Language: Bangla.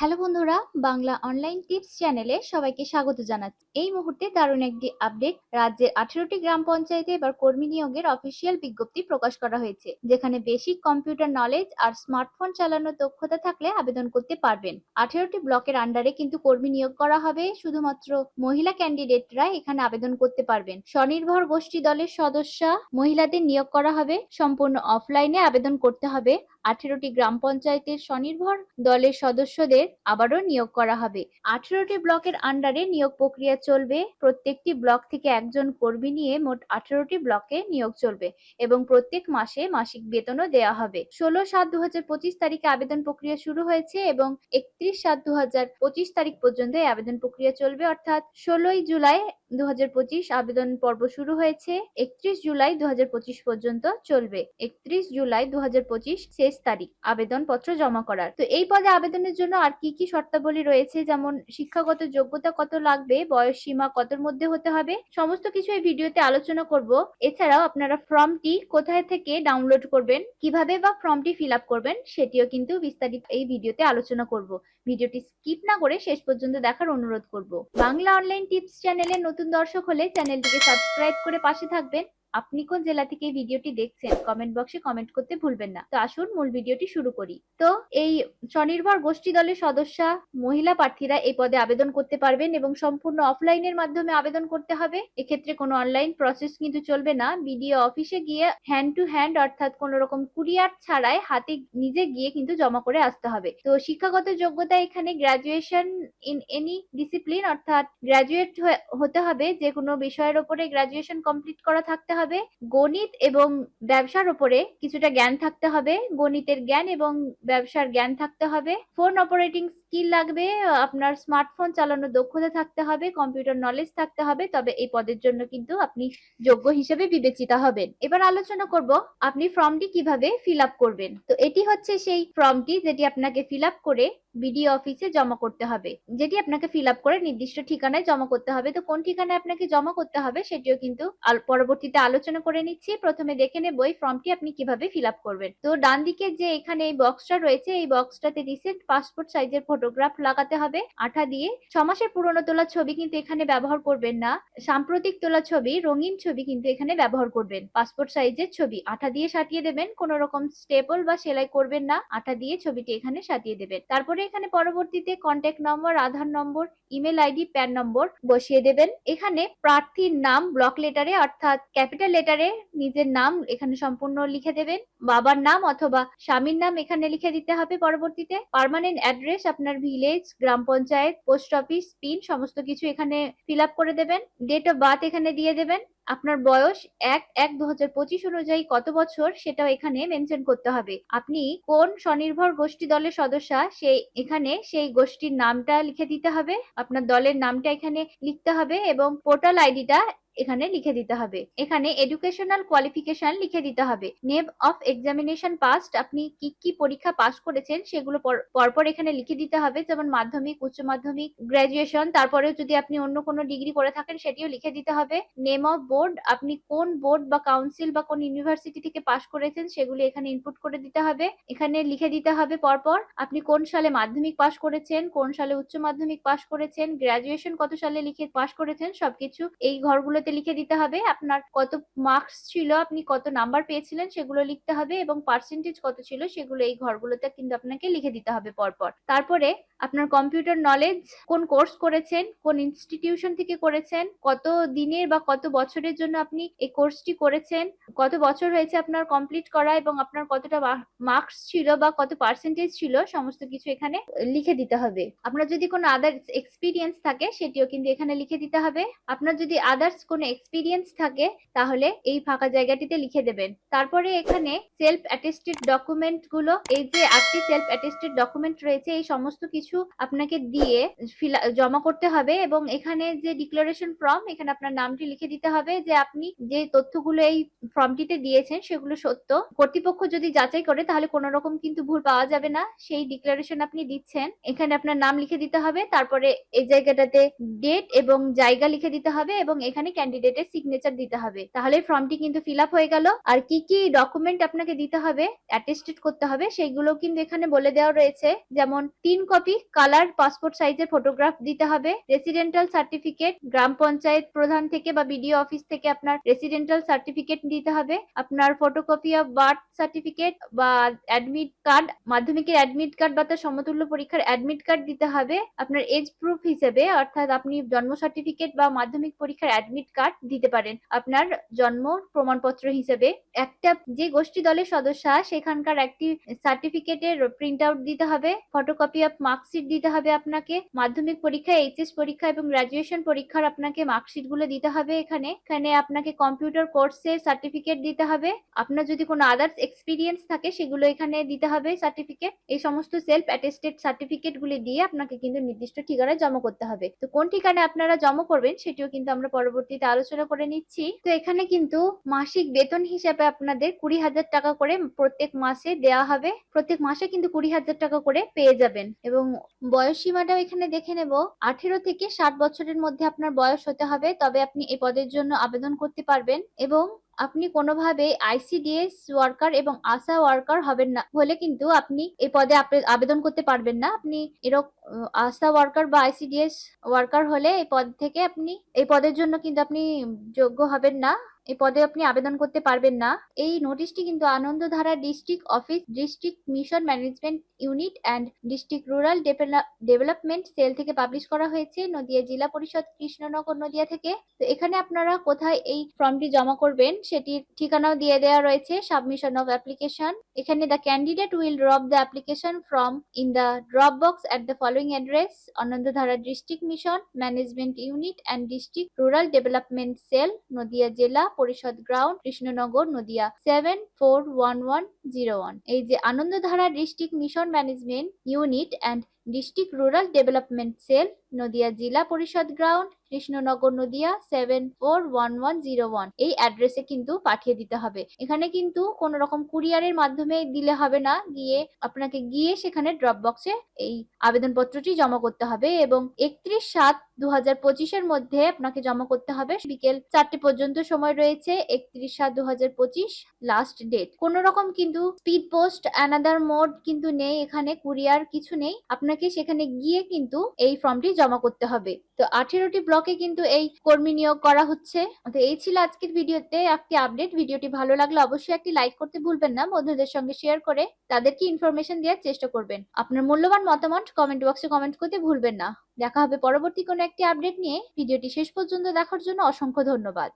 হ্যালো বন্ধুরা, বাংলা অনলাইন টিপস চ্যানেলে সবাইকে স্বাগত জানাচ্ছি। এই মুহূর্তে দারুণ একটি আপডেট রাজ্যের আঠেরোটি গ্রাম পঞ্চায়েতে এবার কর্মী নিয়োগের অফিসিয়াল বিজ্ঞপ্তি প্রকাশ করা হয়েছে, যেখানে বেসিক কম্পিউটার নলেজ আর স্মার্টফোন চালানোর দক্ষতা থাকলে আবেদন করতে পারবেন। আঠেরোটি ব্লকের আন্ডারে কিন্তু কর্মী নিয়োগ করা হবে, শুধুমাত্র মহিলা ক্যান্ডিডেটরা এখানে আবেদন করতে পারবেন। স্বনির্ভর গোষ্ঠী দলের সদস্যা মহিলাদের নিয়োগ করা হবে, সম্পূর্ণ অফলাইনে আবেদন করতে হবে। আঠেরোটি গ্রাম পঞ্চায়েতের স্বনির্ভর দলের সদস্যদের আবারও নিয়োগ করা হবে। আঠেরোটি ব্লকের আন্ডারে নিয়োগ প্রক্রিয়া চলবে। প্রত্যেকটি ব্লক থেকে একজন কর্মী নিয়ে মোট আঠেরোটি ব্লকে নিয়োগ চলবে এবং প্রত্যেক মাসে মাসিক বেতনও দেওয়া হবে। ষোলো সাত দু তারিখে আবেদন প্রক্রিয়া শুরু হয়েছে এবং একত্রিশ সাত দু তারিখ পর্যন্ত এই আবেদন প্রক্রিয়া চলবে। অর্থাৎ ষোলোই জুলাই দু হাজার পঁচিশ আবেদন পর্ব শুরু হয়েছে। একত্রিশ জুলাই দু হাজার পঁচিশ পর্যন্ত চলবে। একত্রিশ জুলাই দু হাজার পঁচিশ শেষ তারিখ, আবেদনপত্র জমা করার। তো এই পদে আবেদনের জন্য আর কি কি শর্তাবলী রয়েছে? যেমন শিক্ষাগত যোগ্যতা কত লাগবে? বয়স সীমা কতর মধ্যে হতে হবে? সমস্ত কিছু এই ভিডিওতে আলোচনা করব। এছাড়াও আপনারা ফর্মটি কোথায় থেকে ডাউনলোড করবেন, কীভাবে বা ফর্মটি ফিল আপ করবেন, সেটিও কিন্তু বিস্তারিত এই ভিডিওতে আলোচনা করব। ভিডিওটি স্কিপ না করে শেষ পর্যন্ত দেখার অনুরোধ করব। বাংলা অনলাইন টিপস চ্যানেলে নতুন দর্শক হলে চ্যানেলটিকে সাবস্ক্রাইব করে পাশে থাকবেন। আপনি কোন জেলা থেকে ভিডিওটি দেখছেন, কমেন্ট বক্সে কমেন্ট করতে ভুলবেন না। তো আসুন মূল ভিডিওটি শুরু করি। তো এই স্বনির্ভর গোষ্ঠী দলের সদস্যা, মহিলা প্রার্থীরা এই পদে আবেদন করতে পারবেন এবং সম্পূর্ণ অফলাইনের মাধ্যমে আবেদন করতে হবে। এক্ষেত্রে কোনো অনলাইন প্রসেস কিন্তু চলবে না। বিডিও অফিসে গিয়ে হ্যান্ড টু হ্যান্ড অর্থাৎ কোনো রকম কুরিয়ার ছাড়াই হাতে নিজে গিয়ে কিন্তু জমা করে আসতে হবে। তো শিক্ষাগত যোগ্যতা এখানে গ্রাজুয়েশন ইন এনি ডিসিপ্লিন অর্থাৎ গ্রাজুয়েট হতে হবে। যে কোনো বিষয়ের ওপরে গ্রাজুয়েশন কমপ্লিট করা থাকতে হবে। গণিত এবং ব্যবসার ওপরে কিছুটা জ্ঞান থাকতে হবে। গণিতের জ্ঞান এবং ব্যবসার জ্ঞান থাকতে হবে। ফোন অপারেটিং স্কিল লাগবে, আপনার স্মার্টফোন চালানোর দক্ষতা থাকতে হবে কম্পিউটার নলেজ থাকতে হবে, তবে এই পদের জন্য কিন্তু আপনি যোগ্য হিসেবে বিবেচিত হবেন। এবার আলোচনা করব, আপনি ফর্মটি কীভাবে ফিল আপ করবেন? তো এটি হচ্ছে সেই ফর্মটি যেটি আপনাকে ফিল আপ করে বিডিও অফিসে জমা করতে হবে। যেটি আপনাকে ফিল আপ করে নির্দিষ্ট ঠিকানায় জমা করতে হবে। তো কোন ঠিকানায় আপনাকে জমা করতে হবে সেটিও কিন্তু পরবর্তীতে আলোচনা করে নিচ্ছি। প্রথমে দেখে নেব এই ফর্মটি আপনি কীভাবে ফিল আপ করবেন। তো ডান দিকে যে এখানে এই বক্সটা রয়েছে, এই বক্সটাতে রিসেন্ট পাসপোর্ট সাইজের ফটোগ্রাফ লাগাতে হবে। আঠা দিয়ে ছ মাসের পুরনো তোলা ছবি কিন্তু এখানে ব্যবহার করবেন না। সাম্প্রতিক তোলা ছবি, রঙিন ছবি কিন্তু এখানে ব্যবহার করবেন। পাসপোর্ট সাইজের ছবি, আঠা দিয়ে সাটিয়ে দেবেন। কোনো রকম স্টেপল বা সেলাই করবেন না। আঠা দিয়ে ছবিটি এখানে সাটিয়ে দেবেন। তারপরে এখানে পরবর্তীতে contact number Aadhaar number email ID PAN number বসিয়ে দেবেন। এখানে প্রার্থীর নাম ব্লক লেটারে অর্থাৎ ক্যাপিটাল লেটারে নিজের নাম এখানে সম্পূর্ণ লিখে দেবেন। বাবার নাম অথবা স্বামীর নাম এখানে লিখে দিতে হবে। পরবর্তীতে পার্মানেন্ট অ্যাড্রেস আপনার ভিলেজ গ্রাম পঞ্চায়েত পোস্ট অফিস পিন সমস্ত কিছু এখানে ফিল আপ করে দেবেন। ডেট অফ বার্থ এখানে দিয়ে দেবেন। আপনার বয়স এক এক দু অনুযায়ী কত বছর সেটাও এখানে মেনশন করতে হবে। আপনি কোন স্বনির্ভর গোষ্ঠী দলের সদস্যা সেই এখানে সেই গোষ্ঠীর নামটা লিখে দিতে হবে। আপনার দলের নামটা এখানে লিখতে হবে এবং পোর্টাল আইডিটা এখানে লিখে দিতে হবে। এখানে এডুকেশনাল কোয়ালিফিকেশন লিখে দিতে হবে। নেম অফ এক্সামিনেশন পাস্ট আপনি কি কি পরীক্ষা পাস করেছেন সেগুলো পর- পরপর এখানে লিখে দিতে হবে। যেমন মাধ্যমিক, উচ্চ মাধ্যমিক গ্রাজুয়েশন তারপরেও যদি আপনি অন্য কোনো ডিগ্রি করে থাকেন সেটিও লিখে দিতে হবে। নেম অফ বোর্ড আপনি কোন বোর্ড বা কাউন্সিল বা কোন ইউনিভার্সিটি থেকে পাশ করেছেন সেগুলি এখানে ইনপুট করে দিতে হবে। এখানে লিখে দিতে হবে পরপর, আপনি কোন সালে মাধ্যমিক পাশ করেছেন, কোন সালে উচ্চ মাধ্যমিক পাশ করেছেন গ্রাজুয়েশন কত সালে লিখে পাশ করেছেন, সবকিছু এই ঘরগুলোতে লিখে দিতে হবে। আপনার কত মার্কস ছিল, আপনি কত নাম্বার পেয়েছিলেন সেগুলো লিখতে হবে এবং পার্সেন্টেজ কত ছিল সেগুলো এই ঘরগুলোতে কিন্তু আপনাকে লিখে দিতে হবে পরপর। তারপরে আপনার কম্পিউটার নলেজ কোন কোর্স করেছেন, কোন ইনস্টিটিউশন থেকে করেছেন, কত দিনের বা কত বছরের জন্য আপনি এই কোর্সটি করেছেন, কত বছর হয়েছে আপনার কমপ্লিট করা এবং আপনার কতটা মার্কস ছিল বা কত পার্সেন্টেজ ছিল সমস্ত কিছু এখানে লিখে দিতে হবে। আপনার যদি কোনো আদার্স এক্সপিরিয়েন্স থাকে সেটিও কিন্তু এখানে লিখে দিতে হবে। আপনার যদি আদার্স কোনো এক্সপিরিয়েন্স থাকে, তাহলে এই ফাঁকা জায়গাটিতে লিখে দেবেন। তারপরে এখানে সেলফ অ্যাটেস্টেড ডকুমেন্টগুলো, এই যে আটটি সেলফ অ্যাটেস্টেড ডকুমেন্ট রয়েছে, এই সমস্ত কিছু আপনাকে দিয়ে জমা করতে হবে এবং এখানে যে ডিক্লারেশন ফর্ম এখানে আপনার নামটি লিখে দিতে হবে যে আপনি যে তথ্যগুলো এই ফর্মটিতে দিয়েছেন, সেগুলো সত্য। কর্তৃপক্ষ যদি যাচাই করে, তাহলে কোনো রকম কিন্তু ভুল পাওয়া যাবে না। সেই ডিক্লারেশন আপনি দিচ্ছেন। এখানে আপনার নাম লিখে দিতে হবে, তারপরে এই জায়গাটাতে ডেট এবং জায়গা লিখে দিতে হবে এবং এখানে ক্যান্ডিডেটের সিগনেচার দিতে হবে। তাহলে ফর্মটি কিন্তু ফিল আপ হয়ে গেল। আর কি কি ডকুমেন্ট আপনাকে দিতে হবে অ্যাটেস্টেড করতে হবে, সেইগুলো কিন্তু এখানে বলে দেওয়া রয়েছে। যেমন, তিন কপি কালার পাসপোর্ট সাইজের ফটোগ্রাফ দিতে হবে। রেসিডেন্টাল সার্টিফিকেট গ্রাম পঞ্চায়েত প্রধান থেকে বা বিডিও অফিস থেকে আপনার রেসিডেন্টাল সার্টিফিকেট দিতে হবে। আপনার ফটোকপি অফ বার্থ সার্টিফিকেট বা অ্যাডমিট কার্ড মাধ্যমিকের অ্যাডমিট কার্ড বা তার সমতুল্য পরীক্ষার অ্যাডমিট কার্ড দিতে হবে। আপনার এজ প্রুফ হিসেবে, অর্থাৎ আপনি জন্ম সার্টিফিকেট বা মাধ্যমিক পরীক্ষার অ্যাডমিট কার্ড দিতে পারেন। আপনার জন্ম প্রমাণপত্র হিসেবে একটা যে গোষ্ঠী দলের সদস্য, সেখানকার একটি সার্টিফিকেটের প্রিন্ট আউট দিতে হবে ফটোকপি অফ মার্কশিট দিতে হবে আপনাকে, মাধ্যমিক পরীক্ষা এইচএস পরীক্ষা এবং গ্রাজুয়েশন পরীক্ষার আপনাকে মার্কশিটগুলো দিতে হবে এখানে। এখানে আপনাকে কম্পিউটার কোর্সের সার্টিফিকেট দিতে হবে। আপনার যদি কোনো আদার্স এক্সপিরিয়েন্স থাকে, সেগুলো এখানে দিতে হবে সার্টিফিকেট এই সমস্ত সেলফ অ্যাটেস্টেড সার্টিফিকেট গুলি দিয়ে আপনাকে কিন্তু নির্দিষ্ট ঠিকানায় জমা করতে হবে। তো কোন ঠিকানায় আপনারা জমা করবেন, সেটিও কিন্তু আমরা পরবর্তীতে আলোচনা করে নিচ্ছি। তো এখানে কিন্তু মাসিক বেতন হিসাবে আপনাদের কুড়ি হাজার টাকা করে প্রত্যেক মাসে দেওয়া হবে। প্রত্যেক মাসে কিন্তু কুড়ি হাজার টাকা করে পেয়ে যাবেন। এবং বয়স সীমাটাও এখানে দেখে নেব। আঠেরো থেকে ষাট বছরের মধ্যে আপনার বয়স হতে হবে। তবে আপনি এই পদের জন্য আবেদন করতে পারবেন। এবং আপনি কোনোভাবে আইসিডিএস ওয়ার্কার এবং আশা ওয়ার্কার হবেন না হলে কিন্তু আপনি এই পদে আবেদন করতে পারবেন না। আপনি এরকম আশা ওয়ার্কার বা আইসিডিএস ওয়ার্কার হলে এই পদ থেকে আপনি এই পদের জন্য কিন্তু আপনি যোগ্য হবেন না। এই পদে আপনি আবেদন করতে পারবেন না। এই নোটিশটি কিন্তু Anandadhara district office, district mission management unit and district rural development cell থেকে পাবলিশ করা হয়েছে নদিয়া জেলা পরিষদ কৃষ্ণনগর নদিয়া থেকে। তো এখানে আপনারা কোথায় এই ফর্মটি জমা করবেন সেটির ঠিকানাও দিয়ে দেওয়া রয়েছে, সাবমিশন অফ অ্যাপ্লিকেশন। এখানে the candidate will drop the application from in the drop box at the following address Anandadhara district mission management unit and district rural development cell, Nadia Zilla Parishad ground Krishnanagar Nadia seven four one one zero one এই যে Anandadhara district mission management unit and district rural development cell Nadia Zilla Parishad ground Krishnanagar Nadia seven four one one zero one এই অ্যাড্রেসে কিন্তু পাঠিয়ে দিতে হবে। এখানে কিন্তু কোন রকম কুরিয়ারের মাধ্যমে দিলে হবে না। গিয়ে আপনাকে গিয়ে সেখানে ড্রপ বক্সে এই আবেদনপত্রটি জমা করতে হবে এবং একত্রিশ সাত দু হাজার পঁচিশের মধ্যে আপনাকে জমা করতে হবে। বিকেল চারটে পর্যন্ত সময় রয়েছে, একত্রিশ সাত দু হাজার পঁচিশ লাস্ট ডেট কোন রকম কিন্তু স্পিড পোস্ট অ্যানাদার মোড কিন্তু নেই। এখানে কুরিয়ার কিছু নেই। আপনাকে সেখানে গিয়ে কিন্তু এই ফর্মটি জমা করতে হবে। তো আঠেরোটি ব্লকে কিন্তু এই কর্মী নিয়োগ করা হচ্ছে। তো এই ছিল আজকের ভিডিওতে একটি আপডেট ভিডিওটি ভালো লাগলে অবশ্যই একটি লাইক করতে ভুলবেন না। বন্ধুদের সঙ্গে শেয়ার করে তাদেরকে ইনফরমেশন দেওয়ার চেষ্টা করবেন। আপনার মূল্যবান মতামত কমেন্ট বক্সে কমেন্ট করতে ভুলবেন না। দেখা হবে পরবর্তী কোনো একটি আপডেট নিয়ে। ভিডিওটি শেষ পর্যন্ত দেখার জন্য অসংখ্য ধন্যবাদ।